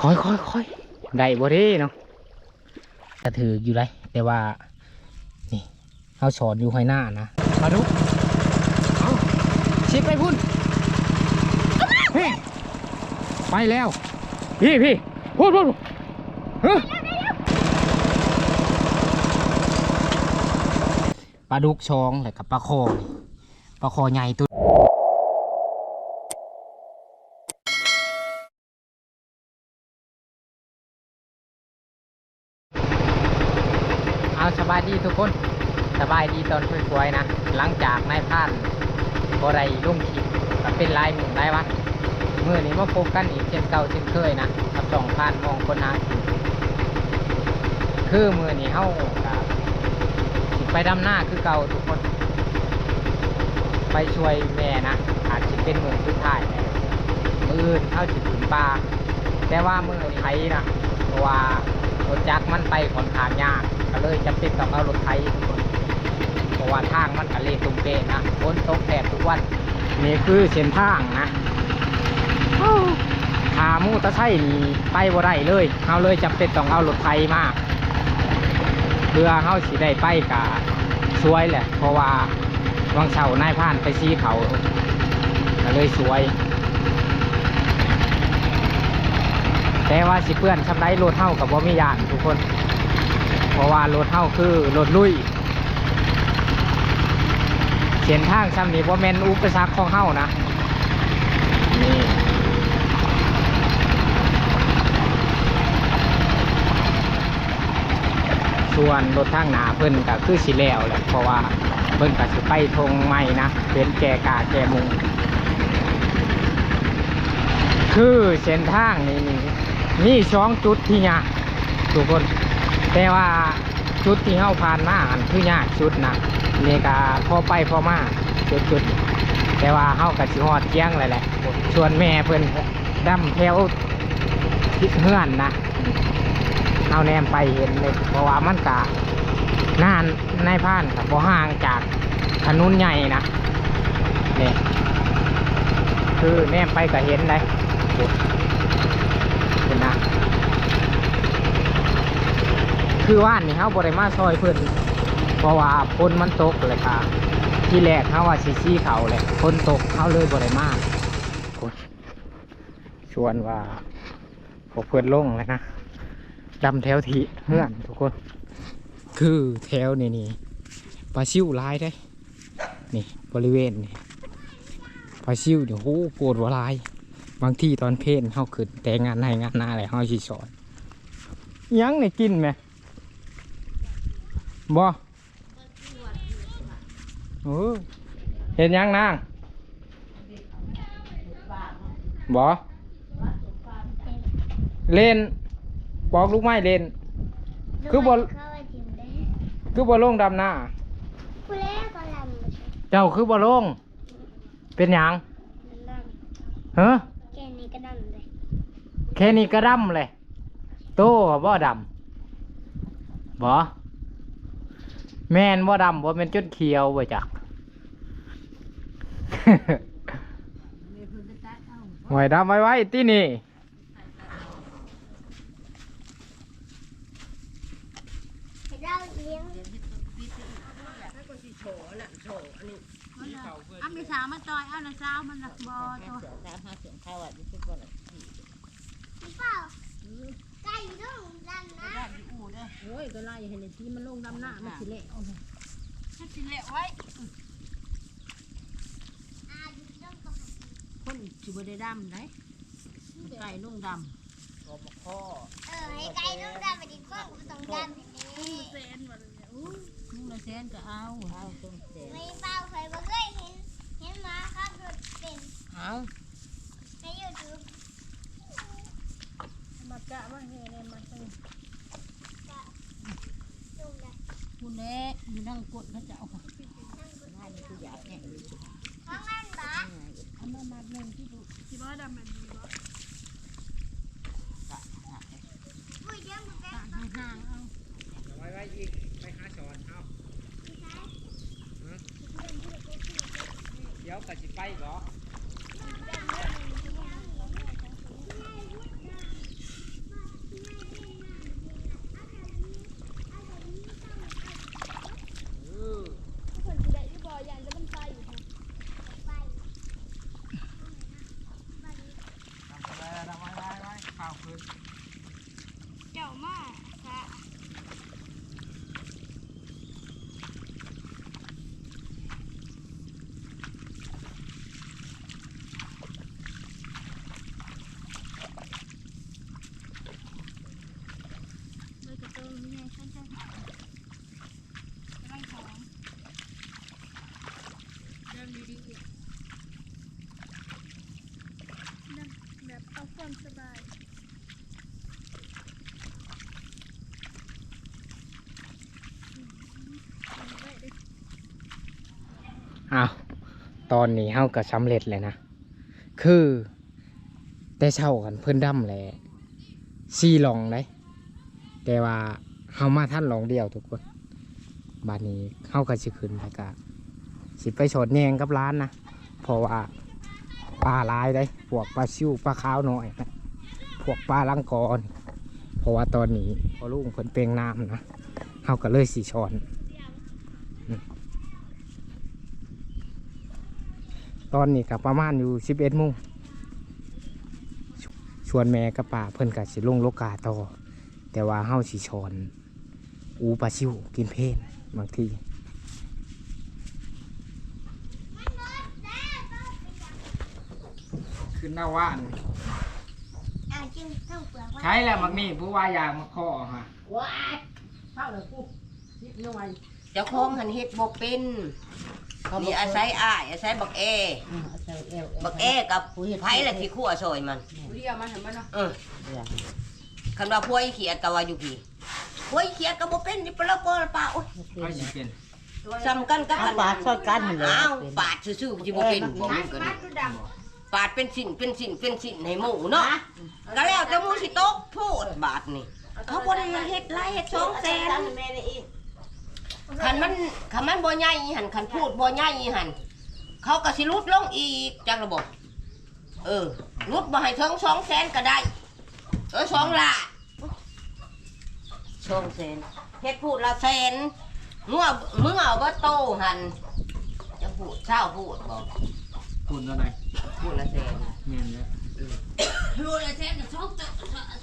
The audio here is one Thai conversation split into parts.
คอยคอยคอยได้บ่เด้เนาะจะถืออยู่ไรแต่ว่า นี่เขาสอนอยู่ห้อยหน้านะมาดูเอาชิดไปพุ่นเฮ้ยไปแล้ว พี่พี่พูดพูดเฮ้ปลาดุกชองแล้วกับปลาคอปลาคอใหญ่ตัว เอาสบายดี ทุกคนสบายดีตอนสวยๆนะ หลังจากนายพานบไรลุ่งคลิปก็เป็นลายหนึ่งลายวันเมื่อนี้มาพบกันอีกเช่นเก่าเช่นเคยนะกับสองพานมองคนหากินคือมือนี้เฮาไปดำหน้าคือเก่าทุกคน ไปช่วยแม่นะอาจจะเป็นมือสุดท้ายแหละมืออื่นเข้าจิตถึงปลาแต่ว่ามือไทยนะเพราะว่า รถจักรมันไปค่อนข้างยาก ก็เลยจำเป็นต้องเอารถไถทุกคนเพราะว่าทางมันกะเลตุ่มเกนะฝนตกแดดทุกวันนี่คือเส้นทางนะหามูตะไคร่มีไปบ่ได้เลยเอาเลยจำเป็นต้องเอารถไถมาเพื่อเขาสิได้ไปกะสวยแหละ เพราะว่าวังเสานายผ่านไปซีเขาก็เลยสวย แต่ว่าสิเพื่อนทำไรรถเท่ากับว่ามียานทุกคน เพราะว่ารถเท่าคือรถลุยเส้นทางซ้ำนี้ว่าแมนอุปสรรคของเท่านะนี่ส่วนรถทางหนาเพิ่นก็คือสิแล้วแหละเพราะว่าเพิ่นก็สิไปทงใหม่นะเป็นแก่กาแก่มุง คือเส้นทางนี่นี่ นี่สองจุดที่ยากทุกคน แต่ว่าจุดที่เข้าผ่านมาอันคือยากจุดนะนี่ก็พอไปพอมาจุดจุดแต่ว่าเข้ากับสิฮอดเที่ยงเลยแหละส่วนแม่เพิ่อนดำแถวทิศเฮือนนะเอาแนมไปเห็นเลยเพราะว่ามันกะนานในผ่านกับพอห่างจากถนนใหญ่นะนี่คือแนมไปก็เห็นเลย นนะ คือว่านนี่เขาบริมาซอยเพิ่นเพราะว่าฝนมันตกเลยค่ะ ที่แรกเขาว่าซีซี่เขาเลยฝนตกเขาเลยบริมาชวนว่าพวกเพื่อนลงเลยนะดำแถวทีเพื่อนทุกคน คือแถวนี่นี่ปลาซิวลายได้ นี่บริเวณนี่ปลาซิวเดี๋ยวโหโกรธว่าลาย บางที่ตอนเพลนเขาขึ้นแต่งานในงานหน้าอะไรเขาชีสอนอิหยังในกินไหมบ่เออเห็นหยังนางบ่เล่นปอกลูกไม้เล่น คือบ่เข้าไปจิ้มได้คือบ่ลงดำหน้าผู้เล่นก็ลำมาใช่เจ้าคือบ่ลงเป็นหยังดเฮ้อำแค่ นี้ก็ดำเลยแค่นี้ก็ดำเลย โตบ่ดำบ่แม่นบ่ดำบ่เป็นจุดเขียวบ่จักหวยดำไว้ไว้ที่นี่ ให้เราเลี้ยง เอามี สาวมาจอยเอานะสาวมันนะบอตัวหรือเปล่าไก่ต้งดำนะโอ้ยก็ไล่เห็นที่มันลงดำหน้ามันสิเละเอาเลยมันสิเละไว้อาดูต้องกับคนสิบ่ได้ดำได้ไก่ลงดเออให้ไก่ต้องดำไปดีกว่าก็ต้องดำอย่างนี้ำมึงละแสนก็เอาเอาต้นแสนไม่เปล่าเคยบ่เคยเห็น นหมาครับรถเป็นเอาในยูทูบมากะมาเฮ็ดอะไรมาตั้งเลยคุณแน่อยู่นั่งกดเขาจะเอาของนั่นบ้าเอามามาหนึ่งที่ดูผู้เลี้ยงมันเป็นตากห่างเอาไว้ไว้อีก ยวก็สิไปบ่เจ้ามาค่ะ อ้าวตอนนี้เฮาก็สำเร็จเลยนะ คือ แต่เช่ากันเพิ่อนดำแหละสี่ลองเลยแต่ว่าเฮามาท่านลองเดียวทุกคนบานนี้เฮาก็สิขึ้นแล้วก็สิไปสดแยงกับร้านนะเพราะว่าปลาลายได้พวกปลาชิวปลาขาวน้อยนะพวกปลาลังกอนเพราะว่าตอนนี้พอลุงเพิ่นเปลงน้ำนะเฮาก็เลยสีชอน ตอนนี้กับประมาณอยู่สิบเอ็ดโมงชชวนแม่กับป่าเพิ่นกับสิลงโลกาต่อ แต่ว่าเฮาสิชอน อูปลาชิวกินเพนบางทีขึ้นหน้าว่านอ่าจึงต้องเปลือกว่าใช้แล้วมักนี่ผู้ว่าอยากมาข้อฮะว้ายเข้าเลยกูนิดหน่อยเจ้าของหันเฮ็ดบ่เป็น นี่อาศัยอ้ายอาศัยบักแออืมเอาใส่เอวบักแอกับไผละที่คั่วซอยมันเรียกมาเห็นมันเนาะเออคันว่าพวกอีเขียดก็ว่าอยู่พี่พวกอีเขียดก็บ่เป็นนี่ปลาปลาปลาโอ้ยไม่สิเป็นซ้ำกันกับเอาปาดซอยกันหั่นแหละอ้าวปาดซื่อๆสิบ่เป็นบ่มันก็ดีปาดเป็นสิ่นเป็นสิ่นเป็นสิ่นให้หมูเนาะก็แล้วแต่หมูสิตกโพดบาทนี่เขาบ่ได้เฮ็ดหลายเฮ็ดสองแสน แม่ได้อีกคันมันคันมันบ่ใหญ่หันคันพูดบ่ใหญ่หันเขาก็สิลุดลงอีกจากระบบ เออลุดบ่ให้ถึงสองแสนก็ได้ เออสองละสองแสนเฮ็ดพูดละแสนเมื่อเมื่อเอาบ่โตหันจะพูดเช้าพูดบอกคุณเท่าไหร่พูดละแสนแม่นแล้วรู้ละแสนก็สองเ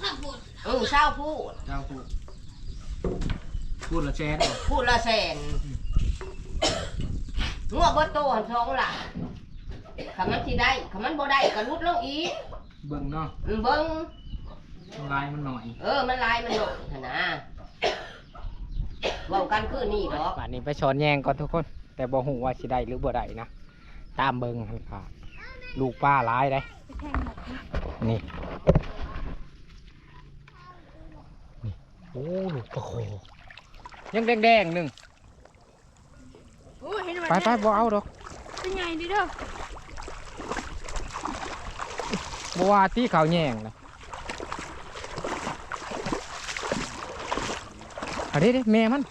ช้าพูดเออเช้าพูดเจ้าพูด พูดและแชร์พูดละแสนเมื่อบ่โตหันสองละคำมันสิได้คำมันบ่ได้ก็ลุดลงอีกเบิ่งเนาะอืมเบิ้งลายมันหน่อย เออมันลายมันหน่อยหั่นนะเว่ากันคือนี่ดอกป่านนี้ไปชอนแยงก่อนทุกคน แต่บ่ฮู้ว่าสิได้หรือบ่ได้นะตามเบิ่งหั่นค่ะลูกป้าหลายได้ไปแทงหมดนะนี่นี่โอ้ลูกปลาโค ยังแดงๆหนึ่งโอ้เห็นมันไปไปบ่เอาดอกเป็นไงดีเด้อบ่ว่าที่เขาแยงนะเอาเด้เด้แม่มัน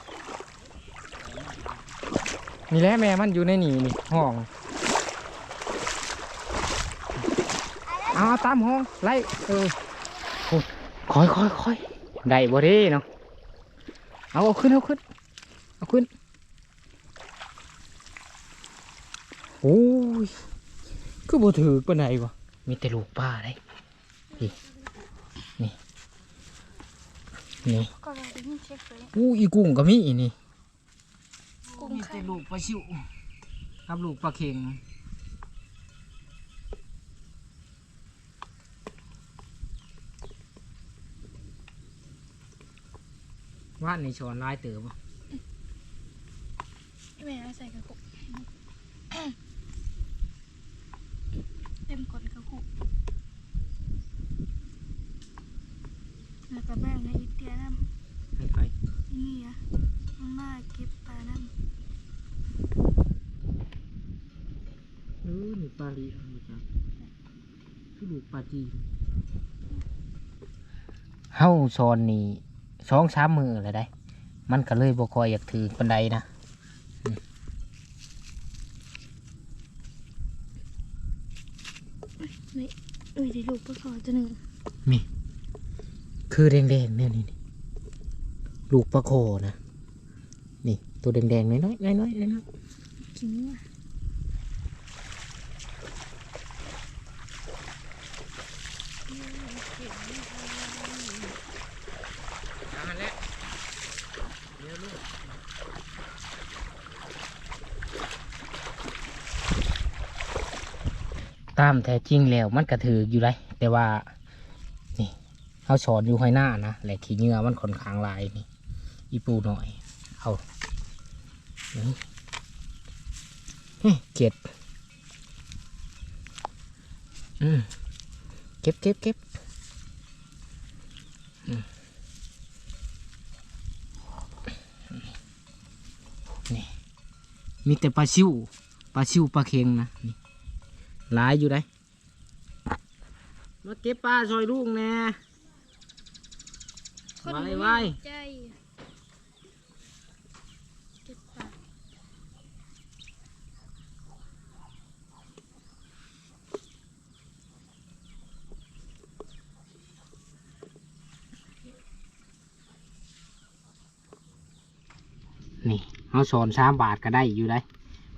นี่แหละแม่มันอยู่ในนี่นี่ห้อง เอาตามห้องไล่เออโอ้คอยคอยคอยได้บ่เด้เนาะ เอาเอาขึ้นเอาขึ้นเอาขึ้นโอ้ยคือบ่ถือปานใดวะมีแต่ลูกป้าได้นี่นี่นี่ก็เนี้ยอู้อีกุ้งก็มีอีนี่กุ้งมีแต่ลูกปลาชิวกับลูกปลาเข็ง ว่านในช้อนลายเติบแม่ใส่กระปุกเต็มกดกระปุกแล้วก็แบ่งในอีเตียน้ำให้ไปนี่อะมันมาเก็บปลาน้ำเออลูกปลาลีนี่จ้ะคือลูกปลาจีนเฮาซอนนี่ สองสามมือเลยได้ มันก็เลยบ่ค่อยอยากถือปันใดนะอุ้ยได้ลูกปลาคอตัวหนึ่งคือแดงๆเนี่ยนี่นี่ลูกปลาโคนะ นี่ ตัวแดงๆน้อยๆน้อยๆน้อยๆน้อยกินว่ะ นั่นแหละเดี๋ยวลูก ตามแท้จริงแล้วมันกระถืออยู่ไรแต่ว่า นี่เขาสอนอยู่ให้หน้านะแหละขี้เงือมันค่อนข้างลายนี่อีปูหน่อยเอาเฮ้ยเก็บอืมเก็บเก็บเก็บนี่มีแต่ปลาชิวปลาชิวปลาเค็งนะนี่ หลายอยู่ได้มาเก็บปลาซอยลูกแน่ไว้ไว้ใจเก็บปากนี่เขาสอนสามบาทก็ได้อยู่ได้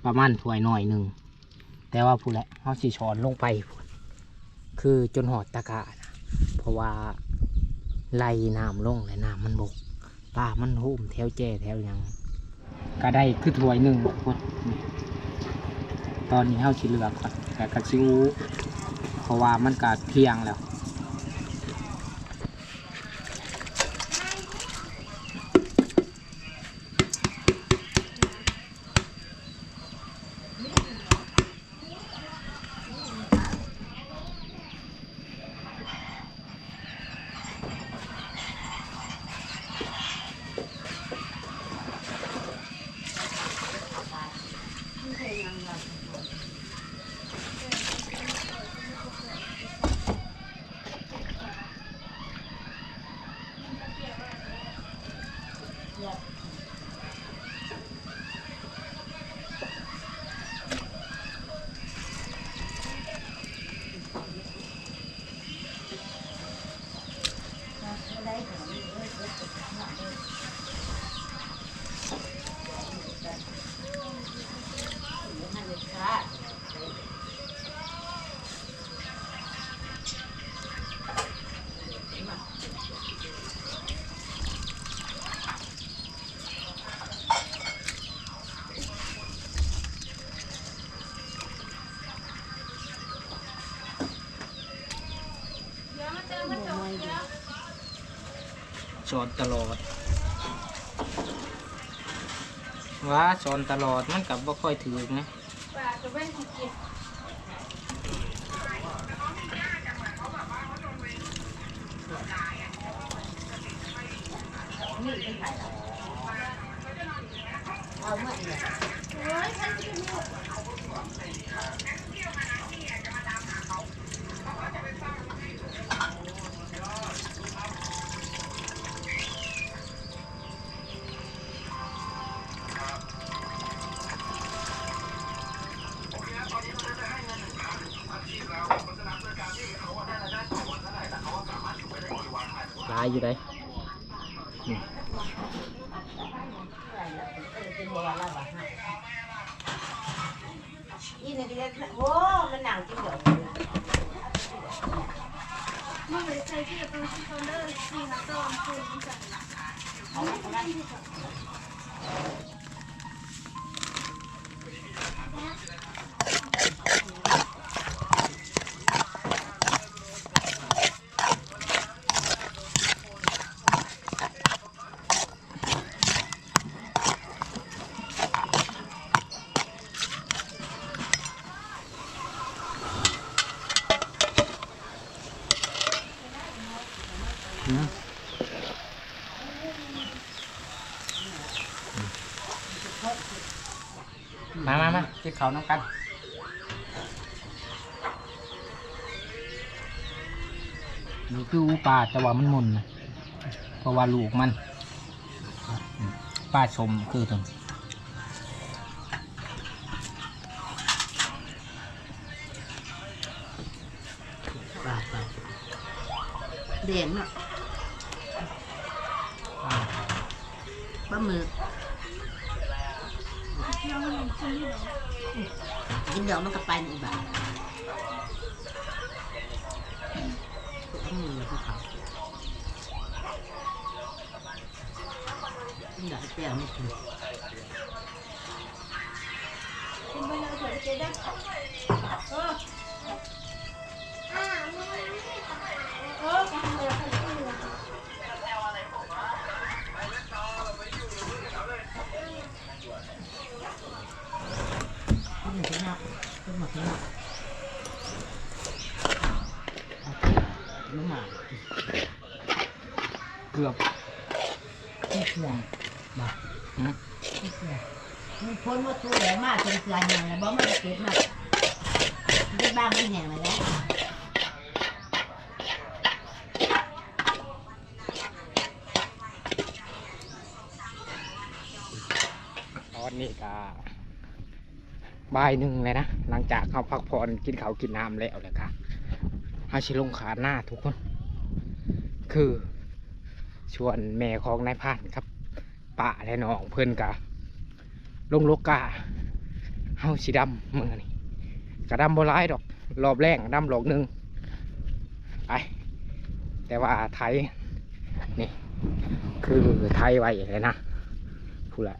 ประมาณถ้วยหน่อยหนึ่ง แต่ว่าพูดแหละเขาสีช้อนลงไปคือจนหอดตะกร้านะเพราะว่าไล่น้ำลงและน้ำมันบกปลามันหุ่มแถวแจ้แถวยังก็ได้คือถ้วยหนึ่งคนตอนนี้เขาชิเลือกก่อนแต่กระซิวเพราะว่ามันกาเที่ยงแล้ว สอนตลอดว่าสอนตลอดมันกับบ่ค่อยถือนะปากจะเป็นของกินเอาเมื่อไหร่ Thank you. มามากินข้าน้ำกันนี่คืออูปลาแต่ว่ามันมุนนะเพราะว่าลูกมันปลาชมคือตรงปลาปลาแดงเนาะปลาหมึกยังไม่ กินที่ไหนกินเดี๋ยวมันก็ไปอีกแบบอืมแล้วกเขาอยากให้แป้งไม่ถูกกินไปเลยเถอะเจ๊ได้เอออ่ามึงเออไปทำอะไรเหลือ ขึ้นมาขึ้นมาขึ้ นึกมาน้ำหมาเกือบที่เสื่อมบ่หืมที่เสื่อมมีคนมาตู้แหลมมากจนเกลือแห้งแล้วบ่มาเก็บมาที่บ้านมันแห้งเลยแล้วตอนนี้ก็ บ่ายหนึ่งเลยนะ หลังจากเขาพักผ่อนกินข้าวกินน้ำแล้วเลยค่ะเขาชิลงขาหน้าทุกคน คือชวนแม่ของนายพานครับป้าและน้องเพื่อนกะลงโลกาเฮาสีดำมือนี่กระดำโบร้ายดอกรอบแรกดำหลอกหนึ่งไปแต่ว่าไทยนี่ คือไทยไว้เลยนะพูดละ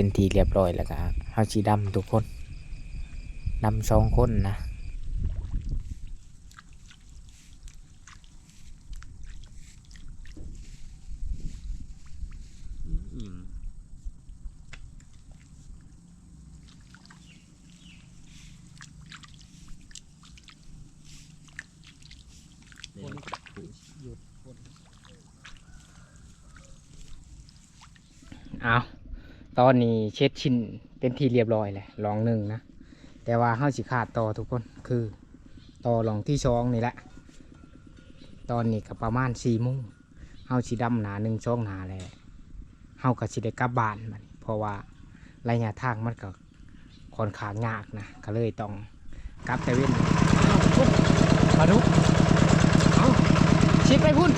เป็นทีเรียบร้อยแล้วก็เฮาสีดำทุกคนดำสองคนนะเอา ตอนนี้เช็ดชิ้นเป็นทีเรียบร้อยเลยลองหนึ่งนะแต่ว่าเฮาสิขาดต่อทุกคนคือต่อลองที่สองนี่แหละ ตอนนี้ก็ประมาณสี่โมงเฮาสิดำหนาหนึ่งช่องหนาแหละเฮาก็สิได้กลับบ้านมันเพราะว่าระยะทางมันก็ค่อนข้างยากนะก็เลยต้องกลับแต่เว้นมาดูเอาชิดไปพุ่น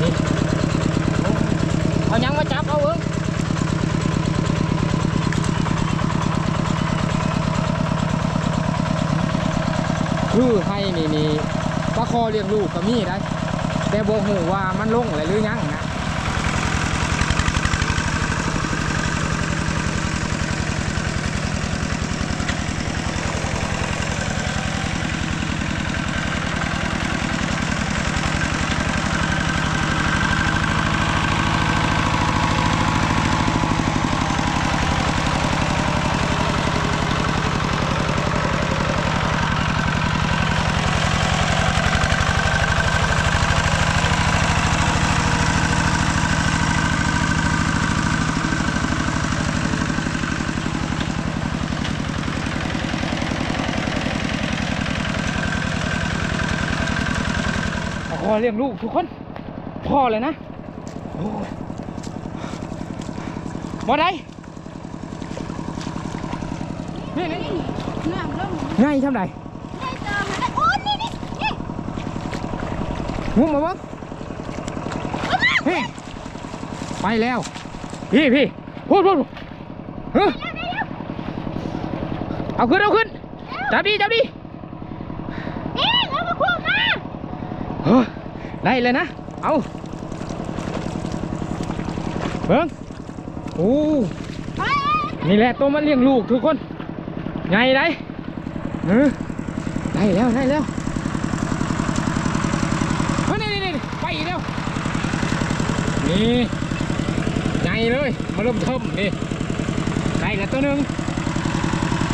นี่ เอายังมาจับเอาเอิง คือให้นี่นี่ปลาคอเลี้ยงลูกก็มีได้แต่บ่หูว่ามันลงอะไรหรือยังนะ พอเลี้ยงลูกทุกคนพอเลยนะโอ้ยบ่ได้นี่นี่น้ำลงง่ายทำไรได้เจอมาได้โอ้นี่นี่นี่งุ้มมาบ้างเฮ้ยไปแล้ว พี่พี่พูดพูดเฮ้ยเอาขึ้นเอาขึ้นจับดีจับดี เอ๊ะเอามาคู่มา เฮ้ย ได้เลยนะ เอาเบิ้งโอ้นี่แหละตัวมันเลี้ยงลูกทุกคนไงได้เออได้แล้วได้แล้วเฮ้ยนี่นี่ไปอีกแล้วนี่ไงเลยมาเริ่มเทิมนี่ได้แล้วตัวหนึ่ง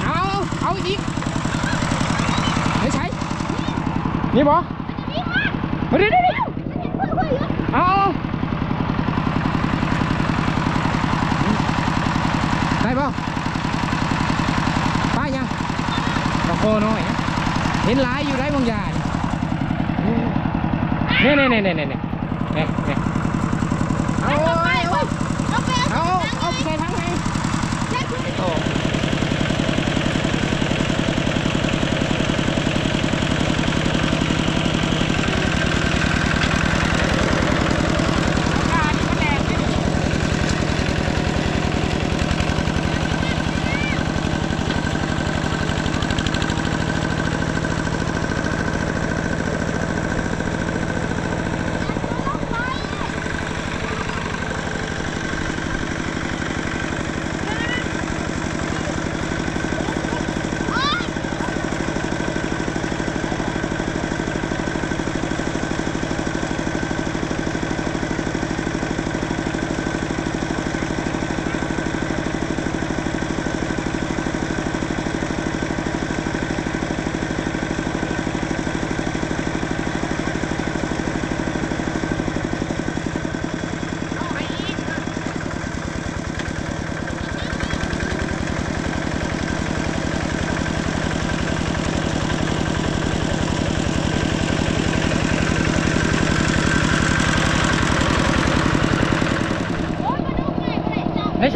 เอาเอาอีกไม่ใช่นี่บอเฮ้ยเดี๋ยวเดี๋ยว เอาไปบ่ไป้ายังตะโคน้อยเห็นหลายอยู่ได้บางอย่างนี่นี่นี่นี่นี่นี่นี่เอา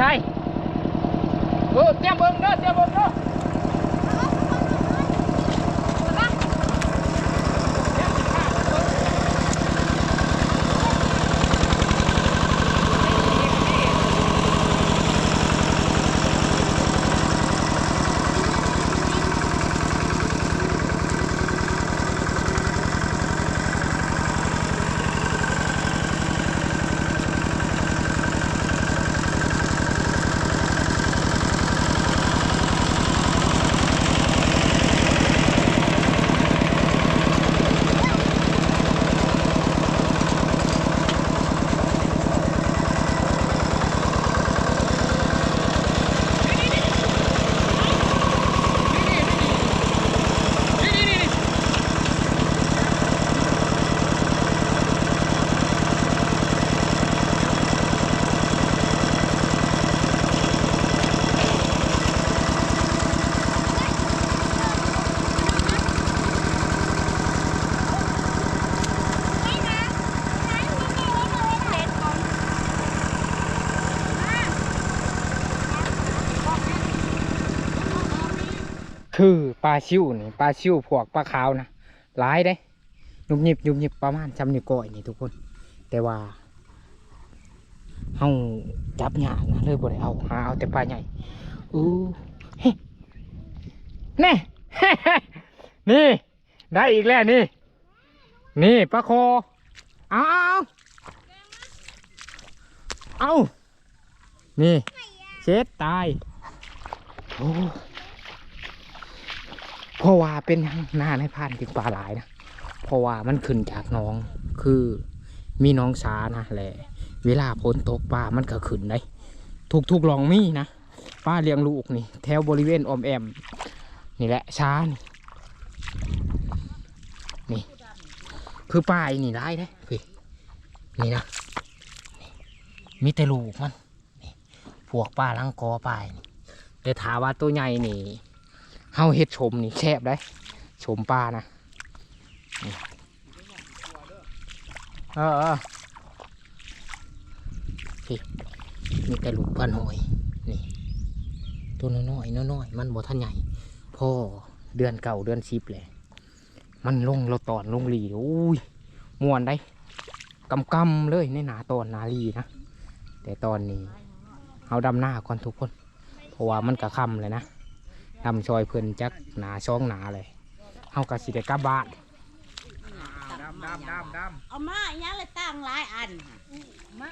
ไม่ใช่เออเตรียมเบิ้งเด้อเตรียมเบิ้งเด้อคือ ปลาชิวนี่ปลาชิวพวกปลาขาวนะหลายได้ยุบยิบยุบยิบประมาณจำนิ้วก้อยนี่ทุกคน แต่ว่าเฮาจับยานะเลยบ่ได้เอาหาเอาแต่ปลาใหญ่อู้เฮ้แน่นี่ ได้อีกแล้วนี่ นี่ปลาคอเอาเอาเอาเอานี่เช็ดตายโอ้ เพราะว่าเป็นหยังหน้าในพานกินปลาหลายนะเพราะว่ามันขึ้นจากน้องคือมีน้องสานะแหละเวลาฝนตกปลามันก็ขึ้นได้ทุกทุกลองมีนะป้าเลี้ยงลูกนี่ แถวบริเวณอมแอม นี่แหละช้านี่นี่คือปลายนี่ได้ได้พี่นี่นะมีแต่ลูกมันพวกปลาลังกอปลายนี่แต่ถามว่าตัวใหญ่นี่ เฮาเฮ็ดชมนี่แคบได้ ชมปลานะเออเออพี่มีแต่ลูกพันหอย นี่ ตัวน้อยๆน้อยๆมันบ่ทันใหญ่ พ่อเดือนเก่าเดือนสิบเลยมันลงเราตอนลงหลีอุ้ยมวนได้กำกำๆเลยในหนาตอนหนาลีนะ แต่ตอนนี้เอาดำหน้าก่อนทุกคน เพราะว่ามันกระคำเลยนะ ดำซอยเพิ่นจักหนาช่องหนาเลยเฮากะสิได้กลับบ้านดำดำดำดำเอามาอีหยังเลยตั้งหลายอันมา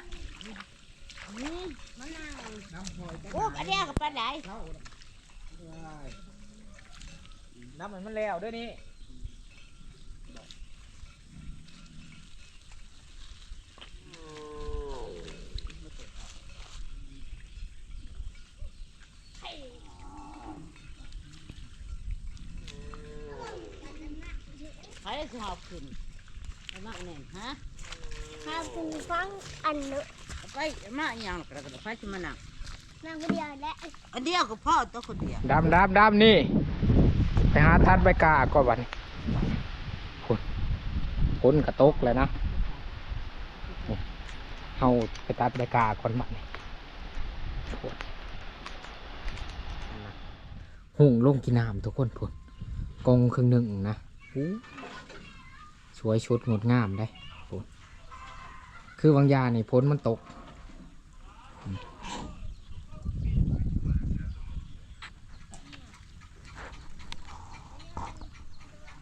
นี่มะนาวดำพอยโอ้อันเนี้ยกับปลาไหลน้ำมันมันแล้วด้วยนี่ ใค รได้สิหอบขึ้นเอามาอันนี้ฮะข้าวปูฟังอันเนอะเอาไปเอามาอีหยังกระกระไปสิมานั่งนางเดียวและอันเดียวกับพ่อตัวคนเดียวดำดำดำนี่ ไปหาทัดใบกาก่อนวันคนคนกระตกเลยนะนี่เฮาไปตัดใบกาก่อนบัดนี่พุ่นนะหุ่งลงกินน้ำทุกคนพุ่นกองครึ่งหนึ่งนะอู้ สวยชุดงดงามได้คือบางยางนี่พ้นมันตก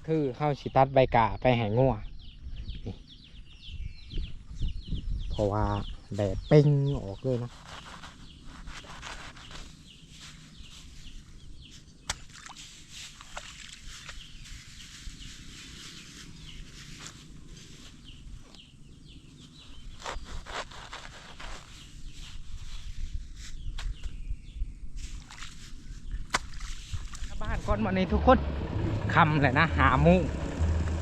คือเข้าชิตัดใบกาไปแหงงัวเพราะว่าแดดเป้งออกเลยนะ บ้านก่อนมาในทุกคนคำเลยนะ หามุ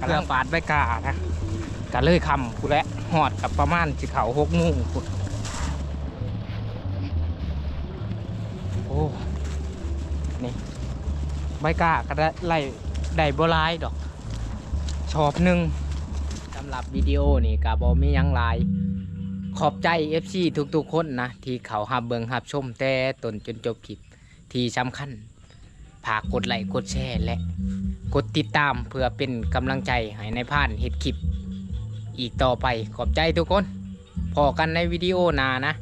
กำลังปาดใบกานะก็เลยคำกูและหอดกับประมาณสิเขาหกมุงกูโอ้นี่ใบกาก็ได้ไล่ได้บหลายดอกชอบหนึ่งสำหรับวิดีโอนี่กาบอมียังหลายขอบใจ FC ทุกๆคนนะ ที่เขาหับเบิงหับชมแต่ต้นจนจบคลิปที่สำคัญ ฝากกดไลค์กดแชร์และกดติดตามเพื่อเป็นกำลังใจให้ในายผ่านเห็ดคลิป อีกต่อไปขอบใจทุกคนพอกันในวิดีโอหน้านะ